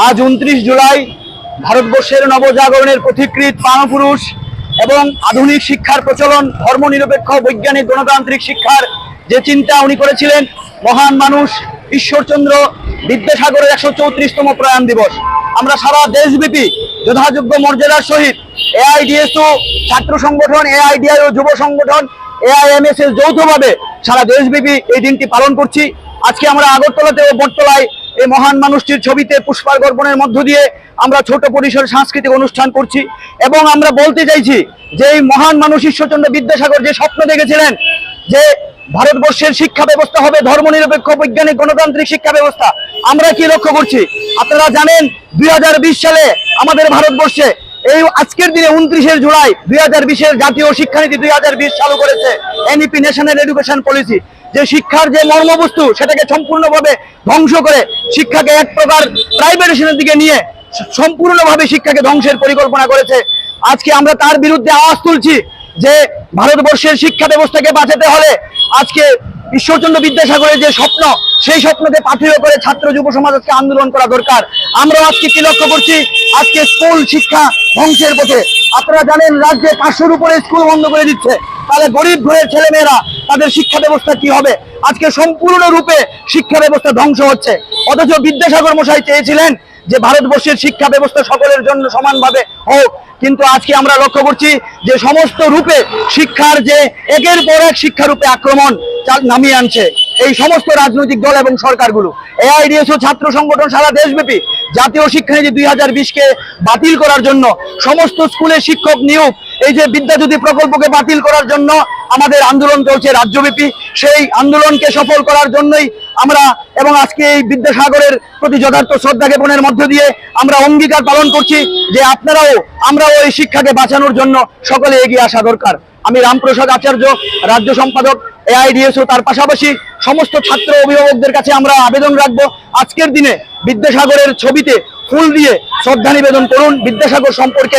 আজ উনত্রিশ জুলাই ভারতবর্ষের নবজাগরণের পথিকৃত প্রাণপুরুষ এবং আধুনিক শিক্ষার প্রচলন, ধর্মনিরপেক্ষ, বৈজ্ঞানিক, গণতান্ত্রিক শিক্ষার যে চিন্তা উনি করেছিলেন, মহান মানুষ ঈশ্বরচন্দ্র বিদ্যাসাগরের একশো চৌত্রিশতম প্রয়াণ দিবস। আমরা সারা দেশব্যাপী যথাযোগ্য মর্যাদার সহিত এআইডিএসও, ছাত্র সংগঠন এআইডিআইও যুব সংগঠন এআইএমএসএস যৌথভাবে সারা দেশব্যাপী এই দিনটি পালন করছি। আজকে আমরা আগরতলাতে ও বটতলায় এই মহান মানুষটির ছবিতে পুষ্পার্ঘর্পণের মধ্য দিয়ে আমরা ছোট পরিসর সাংস্কৃতিক অনুষ্ঠান করছি এবং আমরা বলতে চাইছি যে এই মহান মানুষ ঈশ্বরচন্দ্র বিদ্যাসাগর যে স্বপ্ন দেখেছিলেন যে ভারতবর্ষের শিক্ষা ব্যবস্থা হবে, ধর্মনিরপেক্ষ, বৈজ্ঞানিক, গণতান্ত্রিক শিক্ষা ব্যবস্থা, আমরা কি লক্ষ্য করছি? আপনারা জানেন দুই হাজার বিশ সালে আমাদের ভারতবর্ষে এই আজকের দিনে উনত্রিশে জুলাই দুই হাজার বিশের জাতীয় শিক্ষানীতি দুই হাজার বিশ চালু করেছে এনইপি ন্যাশনাল এডুকেশন পলিসি যে শিক্ষার যে মর্মবস্তু, সেটাকে সম্পূর্ণভাবে ধ্বংস করে শিক্ষাকে এক প্রকার প্রাইভেটেশনের দিকে নিয়ে সম্পূর্ণভাবে শিক্ষাকে ধ্বংসের পরিকল্পনা করেছে। আজকে আমরা তার বিরুদ্ধে আওয়াজ তুলছি যে ভারতবর্ষের শিক্ষা ব্যবস্থাকে বাঁচাতে হলে আজকে ঈশ্বরচন্দ্র বিদ্যাসাগরের যে স্বপ্ন, সেই স্বপ্নকে পাথেয় করে ছাত্র যুব সমাজ আজকে আন্দোলন করা দরকার। আমরা আজকে কি লক্ষ্য করছি? আজকে স্কুল শিক্ষা ধ্বংসের পথে। আপনারা জানেন রাজ্যে পাঁচশোর উপরে স্কুল বন্ধ করে দিচ্ছে। তাহলে গরিব ঘরের ছেলেমেয়েরা তাদের শিক্ষা ব্যবস্থা কি হবে? আজকে সম্পূর্ণ রূপে শিক্ষা ব্যবস্থা ধ্বংস হচ্ছে। অথচ বিদ্যাসাগর মশাই চেয়েছিলেন যে ভারতবর্ষের শিক্ষা ব্যবস্থা সকলের জন্য সমানভাবে হোক। কিন্তু আজকে আমরা লক্ষ্য করছি যে সমস্ত রূপে শিক্ষার যে একের পর এক শিক্ষা রূপে আক্রমণ নামিয়ে আনছে। এই সমস্ত রাজনৈতিক দল এবং সরকারগুলো, এআইডিএসও ছাত্র সংগঠন সারা দেশব্যাপী জাতীয় শিক্ষানীতি দুই হাজার বিশকে বাতিল করার জন্য, সমস্ত স্কুলে শিক্ষক নিয়োগ, এই যে বিদ্যাজ্যোতি প্রকল্পকে বাতিল করার জন্য আমাদের আন্দোলন চলছে রাজ্যব্যাপী, সেই আন্দোলনকে সফল করার জন্যই আমরা এবং আজকে এই বিদ্যাসাগরের প্রতি যথার্থ শ্রদ্ধা জ্ঞাপনের মধ্য দিয়ে আমরা অঙ্গীকার পালন করছি যে আপনারাও আমরাও এই শিক্ষাকে বাঁচানোর জন্য সকলে এগিয়ে আসা দরকার। আমি রামপ্রসাদ আচার্য, রাজ্য সম্পাদক। এআইডিএসও তার পাশাপাশি সমস্ত ছাত্র অভিভাবকদের কাছে আমরা আবেদন রাখব। আজকের দিনে বিদ্যাসাগরের ছবিতে ফুল দিয়ে শ্রদ্ধা নিবেদন করুন। বিদ্যাসাগর সম্পর্কে